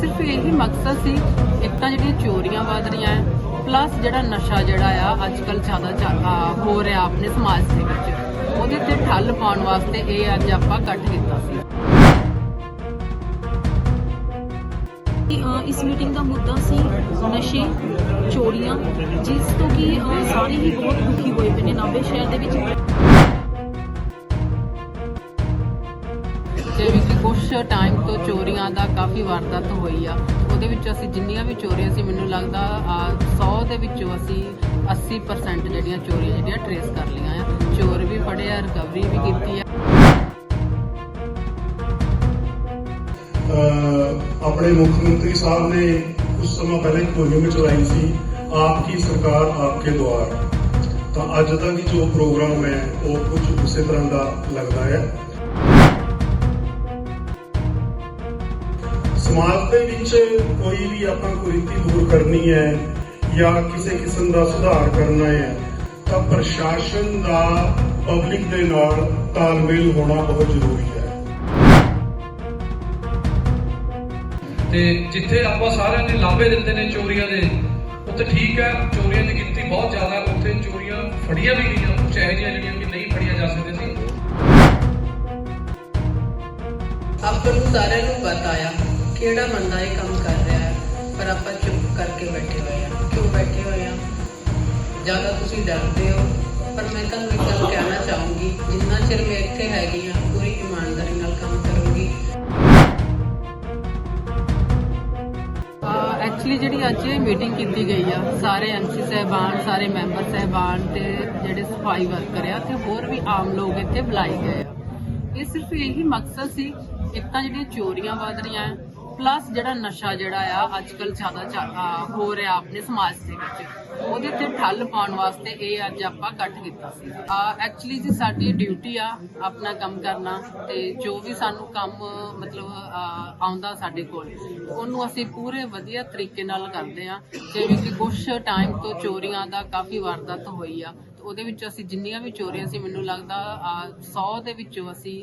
ਸਿਰਫ ਇਹੀ ਮਕਸਦ ਸੀ ਇੱਕ ਤਾਂ ਜਿਹੜੀਆਂ ਚੋਰੀਆਂ ਵਧ ਰਹੀਆਂ ਪਲੱਸ ਜਿਹੜਾ ਨਸ਼ਾ ਜਿਹੜਾ ਆ ਅੱਜ ਕੱਲ ਜ਼ਿਆਦਾ ਹੋ ਰਿਹਾ ਆਪਣੇ ਸਮਾਜ ਦੇ ਵਿੱਚ। ਉਹਦੇ ਤੇ ਠੱਲ ਪਾਉਣ ਵਾਸਤੇ ਇਹ ਅੱਜ ਆਪਾਂ ਇਕੱਠ ਕੀਤਾ ਸੀ। ਇਸ ਮੀਟਿੰਗ ਦਾ ਮੁੱਦਾ ਸੀ ਨਸ਼ੇ, ਚੋਰੀਆਂ, ਜਿਸ ਤੋਂ ਕਿ ਸਾਰੇ ਹੀ ਬਹੁਤ ਦੁਖੀ ਹੋਏ ਪਏ ਨੇ ਨਾਭੇ ਸ਼ਹਿਰ ਦੇ ਵਿੱਚ। ਤੇ ਵੀ ਕੁਝ ਟਾਈਮ ਤੋਂ ਚੋਰੀਆਂ ਦਾ ਕਾਫੀ ਵਾਰਦਾਤ ਹੋਈ ਆ। ਉਹਦੇ ਵਿੱਚ ਅਸੀਂ ਜਿੰਨੀਆਂ ਵੀ ਚੋਰੀਆਂ ਸੀ, ਮੈਨੂੰ ਲੱਗਦਾ 100 ਦੇ ਵਿੱਚੋਂ ਅਸੀਂ 80% ਜਿਹੜੀਆਂ ਚੋਰੀਆਂ ਜਿਹੜੀਆਂ ਟਰੇਸ ਕਰ ਲਈਆਂ ਆ। ਚੋਰ ਵੀ ਫੜੇ ਆ, ਰਿਕਵਰੀ ਵੀ ਕੀਤੀ ਆ। ਆਪਣੇ ਮੁੱਖ ਮੰਤਰੀ ਸਾਹਿਬ ਨੇ ਕੁਝ ਸਮਾਂ ਪਹਿਲਾਂ ਇੱਕ ਮੁਹਿੰਮ ਚਲਾਈ ਸੀ, ਆਪ ਕੀ ਸਰਕਾਰ ਆਪਕੇ ਦੁਆਰ। ਤਾਂ ਅੱਜ ਦਾ ਵੀ ਜੋ ਪ੍ਰੋਗਰਾਮ ਹੈ, ਉਹ ਕੁਝ ਉਸੇ ਤਰ੍ਹਾਂ ਦਾ ਲੱਗਦਾ ਹੈ। ਸਮਾਜ ਦੇ ਵਿੱਚ ਕੋਈ ਵੀ ਆਪਾਂ ਕੁਰੀਤੀ ਦੂਰ ਕਰਨੀ ਹੈ ਜਾਂ ਕਿਸੇ ਕਿਸਮ ਦਾ ਸੁਧਾਰ ਕਰਨਾ ਹੈ ਤਾਂ ਪ੍ਰਸ਼ਾਸਨ ਦਾ ਪਬਲਿਕ ਦੇ ਨਾਲ ਤਾਲਮੇਲ ਹੋਣਾ ਬਹੁਤ ਜ਼ਰੂਰੀ ਹੈ। ਤੇ ਜਿੱਥੇ ਆਪਾਂ ਸਾਰਿਆਂ ਨੇ ਲਾਭੇ ਦਿੰਦੇ ਨੇ ਚੋਰੀਆਂ ਦੇ ਉੱਥੇ ਠੀਕ ਹੈ ਚੋਰੀਆਂ ਦੀ ਗਿਣਤੀ ਬਹੁਤ ਜ਼ਿਆਦਾ ਹੈ, ਉੱਥੇ ਚੋਰੀਆਂ ਫੜੀਆਂ ਵੀ ਗਈਆਂ ਕੁਝ ਇਹੋ ਜਿਹੀਆਂ ਜਿਹੜੀਆਂ ਕਿ ਨਹੀਂ ਫੜੀਆਂ ਜਾ ਸਕਦੀਆਂ ਸੀ। ਆਪਾਂ ਨੂੰ ਸਾਰਿਆਂ ਨੂੰ ਪਤਾ ਆ ਕਿਹੜਾ ਬੰਦਾ ਇਹ ਕੰਮ ਕਰ ਰਿਹਾ ਹੈ? ਪਰ ਆਪਾਂ ਚੁੱਪ ਕਰਕੇ ਬੈਠੇ ਹੋਏ ਆ ਕਿਉਂ ਬੈਠੇ ਹੋਏ ਆ ਜ਼ਿਆਦਾ ਤੁਸੀਂ ਡਰਦੇ ਹੋ। ਪਰ ਮੈਂ ਤੁਹਾਨੂੰ ਇੱਕ ਗੱਲ ਕਹਿਣਾ ਚਾਹੂੰਗੀ। ਜਿੰਨਾ ਚਿਰ ਮੈਂ ਇੱਥੇ ਹੈਗੀ ਆ ਪੂਰੀ ਇਮਾਨਦਾਰੀ ਨਾਲ ਕੰਮ ਕਰੂੰਗੀ। ਐਕਚੁਅਲੀ ਜਿਹੜੀ ਅੱਜ ਇਹ ਮੀਟਿੰਗ ਕੀਤੀ ਗਈ ਆ, ਸਾਰੇ ਐਮਸੀ ਸਹਿਬਾਨ, ਸਾਰੇ ਮੈਂਬਰ ਸਹਿਬਾਨ ਤੇ ਜਿਹੜੇ ਸਫ਼ਾਈ ਵਰਕਰ ਆ ਤੇ ਹੋਰ ਵੀ ਆਮ ਲੋਕ ਇੱਥੇ ਬੁਲਾਏ ਗਏ ਆ। ਇਹ ਸਿਰਫ ਇਹੀ ਮਕਸਦ ਸੀ, ਇੱਕ ਤਾਂ ਜਿਹੜੀਆਂ ਚੋਰੀਆਂ ਵਧ ਰਹੀਆਂ ਪਲੱਸ ਜਿਹੜਾ ਨਸ਼ਾ ਜਿਹੜਾ ਆ ਅੱਜ ਕੱਲ ਜ਼ਿਆਦਾ ਹੋ ਰਿਹਾ ਆਪਣੇ ਸਮਾਜ ਦੇ ਵਿੱਚ, ਉਹਦੇ ਤੇ ਠੱਲ ਪਾਉਣ ਵਾਸਤੇ ਇਹ ਅੱਜ ਆਪਾਂ ਇਕੱਠ ਕੀਤਾ ਸੀ। ਐਕਚੁਅਲੀ ਜੀ ਸਾਡੀ ਡਿਊਟੀ ਆ ਆਪਣਾ ਕੰਮ ਕਰਨਾ ਤੇ ਜੋ ਵੀ ਸਾਨੂੰ ਕੰਮ, ਮਤਲਬ ਆਉਂਦਾ ਸਾਡੇ ਕੋਲ, ਉਹਨੂੰ ਅਸੀਂ ਪੂਰੇ ਵਧੀਆ ਤਰੀਕੇ ਨਾਲ ਕਰਦੇ ਆ। ਜਿਵੇਂ ਕਿ ਕੁਝ ਟਾਈਮ ਤੋਂ ਚੋਰੀਆਂ ਦਾ ਕਾਫੀ ਵਾਰਦਾਤ ਹੋਈ ਆ ਉਹਦੇ ਵਿੱਚੋਂ ਅਸੀਂ ਜਿੰਨੀਆਂ ਵੀ ਚੋਰੀਆਂ ਸੀ ਮੈਨੂੰ ਲੱਗਦਾ ਆ, 100 ਦੇ ਵਿੱਚੋਂ ਅਸੀਂ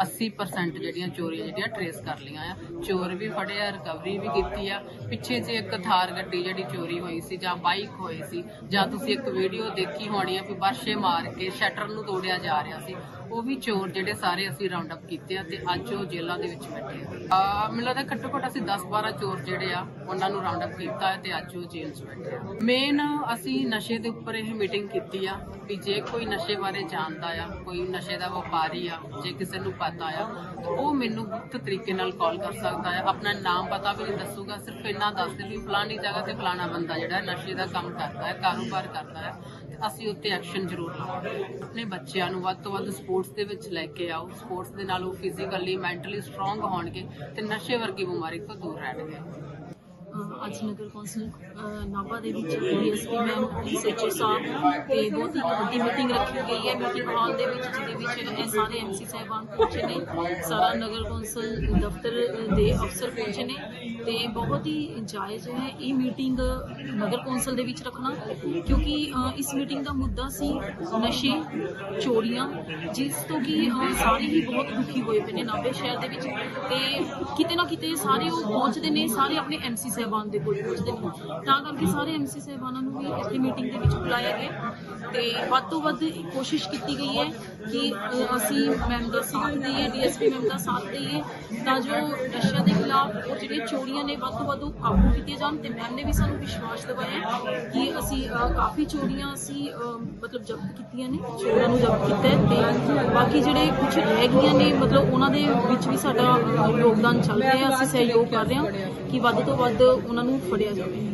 80% ਜਿਹੜੀਆਂ ਚੋਰੀਆਂ ਜਿਹੜੀਆਂ ਟਰੇਸ ਕਰ ਲਈਆਂ ਆ। ਚੋਰ ਵੀ ਫੜੇ ਆ ਰਿਕਵਰੀ ਵੀ ਕੀਤੀ ਆ। ਪਿੱਛੇ ਜੇ ਇੱਕ ਥਾਰ ਗੱਡੀ ਜਿਹੜੀ ਚੋਰੀ ਹੋਈ ਸੀ ਜਾਂ ਬਾਈਕ ਹੋਈ ਸੀ ਜਾਂ ਤੁਸੀਂ ਇੱਕ ਵੀਡੀਓ ਦੇਖੀ ਹੋਣੀ ਆ ਵੀ ਵਰਸ਼ੇ ਮਾਰ ਕੇ ਸ਼ਟਰ ਨੂੰ ਤੋੜਿਆ ਜਾ ਰਿਹਾ ਸੀ ਉਹ ਵੀ ਚੋਰ ਜਿਹੜੇ ਸਾਰੇ ਅਸੀਂ ਰਾਉਂਡ ਅਪ ਕੀਤੇ ਆ ਤੇ ਅੱਜ ਉਹ ਜੇਲ੍ਹਾਂ ਦੇ ਵਿੱਚ ਬੈਠੇ ਆ। ਆ ਮੈਨੂੰ ਲੱਗਦਾ ਘੱਟੋ ਘੱਟ ਅਸੀਂ 10 12 ਚੋਰ ਜਿਹੜੇ ਆ, ਉਹਨਾਂ ਨੂੰ ਰਾਉਂਡ ਅਪ ਕੀਤਾ ਤੇ ਅੱਜ ਉਹ ਜੇਲ੍ਹ 'ਚ ਬੈਠੇ ਆ। ਮੇਨ ਅਸੀਂ ਨਸ਼ੇ ਦੇ ਉੱਪਰ ਇਹ ਮੀਟਿੰਗ ਕੀਤੀ ਆ ਵੀ ਜੇ ਕੋਈ ਨਸ਼ੇ ਬਾਰੇ ਜਾਣਦਾ ਆ, ਕੋਈ ਨਸ਼ੇ ਦਾ ਵਪਾਰੀ ਆ, ਜੇ ਕਿਸੇ ਨੂੰ ਪਤਾ ਆ ਉਹ ਮੈਨੂੰ ਗੁਪਤ ਤਰੀਕੇ ਨਾਲ ਕਾਲ ਕਰ ਸਕਦਾ ਆ। ਆਪਣਾ ਨਾਮ ਪਤਾ ਵੀ ਨਹੀਂ ਦੱਸੂਗਾ, ਸਿਰਫ ਇੰਨਾ ਦੱਸ ਦੇ ਵੀ ਫਲਾਣੀ ਜਗ੍ਹਾ ਤੇ ਫਲਾਣਾ ਬੰਦਾ ਜਿਹੜਾ ਨਸ਼ੇ ਦਾ ਕੰਮ ਕਰਦਾ ਹੈ, ਕਾਰੋਬਾਰ ਕਰਦਾ ਹੈ ਅਸੀਂ ਉੱਤੇ ਐਕਸ਼ਨ ਜ਼ਰੂਰ ਲਵਾਂਗੇ। ਆਪਣੇ ਬੱਚਿਆਂ ਨੂੰ ਵੱਧ ਤੋਂ ਵੱਧ ਸਪੋਰਟਸ ਦੇ ਵਿੱਚ ਲੈ ਕੇ ਆਓ। ਸਪੋਰਟਸ ਦੇ ਨਾਲ ਉਹ ਫਿਜ਼ੀਕਲੀ ਮੈਂਟਲੀ ਸਟਰੋਂਗ ਹੋਣਗੇ ਤੇ ਨਸ਼ੇ ਵਰਗੀ ਬਿਮਾਰੀ ਤੋਂ ਦੂਰ ਰਹਿਣਗੇ। ਅੱਜ ਨਗਰ ਕੌਂਸਲ ਨਾਭਾ ਦੇ ਵਿੱਚ ਡੀਐਸਪੀ ਮੈਮ ਐਸਐਚਓ ਸਾਹਿਬ ਤੇ ਬਹੁਤ ਹੀ ਵੱਡੀ ਮੀਟਿੰਗ ਰੱਖੀ ਗਈ ਹੈ। ਮੀਟਿੰਗ ਹਾਲ ਦੇ ਵਿੱਚ ਜਿਹਦੇ ਵਿੱਚ ਇਹ ਸਾਰੇ ਐਮਸੀ ਸਾਹਿਬਾਨ ਪਹੁੰਚੇ ਨੇ, ਸਾਰਾ ਨਗਰ ਕੌਂਸਲ ਦਫ਼ਤਰ ਦੇ ਅਫਸਰ ਪਹੁੰਚੇ ਨੇ ਤੇ ਬਹੁਤ ਹੀ ਜਾਇਜ਼ ਹੈ ਇਹ ਮੀਟਿੰਗ ਨਗਰ ਕੌਂਸਲ ਦੇ ਵਿੱਚ ਰੱਖਣਾ, ਕਿਉਂਕਿ ਇਸ ਮੀਟਿੰਗ ਦਾ ਮੁੱਦਾ ਸੀ ਨਸ਼ੇ, ਚੋਰੀਆਂ, ਜਿਸ ਤੋਂ ਕਿ ਸਾਰੇ ਹੀ ਬਹੁਤ ਦੁਖੀ ਹੋਏ ਪਏ ਨੇ ਨਾਭੇ ਸ਼ਹਿਰ ਦੇ ਵਿੱਚ ਤੇ ਕਿਤੇ ਨਾ ਕਿਤੇ ਸਾਰੇ ਉਹ ਪਹੁੰਚਦੇ ਨੇ, ਸਾਰੇ ਆਪਣੇ ਐਮਸੀ ਸਾਹਿਬਾਨ ਦੇ ਕੋਲ ਪਹੁੰਚਦੇ ਨੇ। ਤਾਂ ਕਰਕੇ ਸਾਰੇ ਐਮਸੀ ਸਾਹਿਬਾਨਾਂ ਨੂੰ ਵੀ ਇੱਥੇ ਮੀਟਿੰਗ ਦੇ ਵਿੱਚ ਬੁਲਾਇਆ ਗਿਆ। ਤੇ ਵੱਧ ਤੋਂ ਵੱਧ ਕੋਸ਼ਿਸ਼ ਕੀਤੀ ਗਈ ਹੈ ਕਿ ਅਸੀਂ ਮੈਮ ਦਾ ਸਾਥ ਦਈਏ ਡੀਐਸਪੀ ਮੈਮ ਦਾ ਸਾਥ ਦਈਏ। ਤਾਂ ਜੋ ਨਸ਼ਿਆਂ ਦੇ ਖਿਲਾਫ ਉਹ ਜਿਹੜੀਆਂ ਚੋਰੀਆਂ ਨੇ, ਵੱਧ ਤੋਂ ਵੱਧ ਉਹ ਕਾਬੂ ਕੀਤੀਆਂ ਜਾਣ ਤੇ ਮੈਮ ਨੇ ਵੀ ਸਾਨੂੰ ਵਿਸ਼ਵਾਸ ਦਿਵਾਇਆ ਹੈ ਕਿ ਅਸੀਂ ਕਾਫੀ ਚੋਰੀਆਂ ਅਸੀਂ ਮਤਲਬ ਜ਼ਬਤ ਕੀਤੀਆਂ ਨੇ, ਚੋਰਾਂ ਨੂੰ ਜ਼ਬਤ ਕੀਤਾ ਤੇ ਬਾਕੀ ਜਿਹੜੇ ਕੁਝ ਰਹਿ ਗਈਆਂ ਨੇ, ਮਤਲਬ ਉਹਨਾਂ ਦੇ ਵਿੱਚ ਵੀ ਸਾਡਾ ਯੋਗਦਾਨ ਚੱਲ ਰਿਹਾ ਅਸੀਂ ਸਹਿਯੋਗ ਕਰ ਰਹੇ ਹਾਂ ਕਿ ਵੱਧ ਤੋਂ ਵੱਧ ਉਹਨਾਂ ਨੂੰ ਫੜਿਆ ਜਾਵੇ।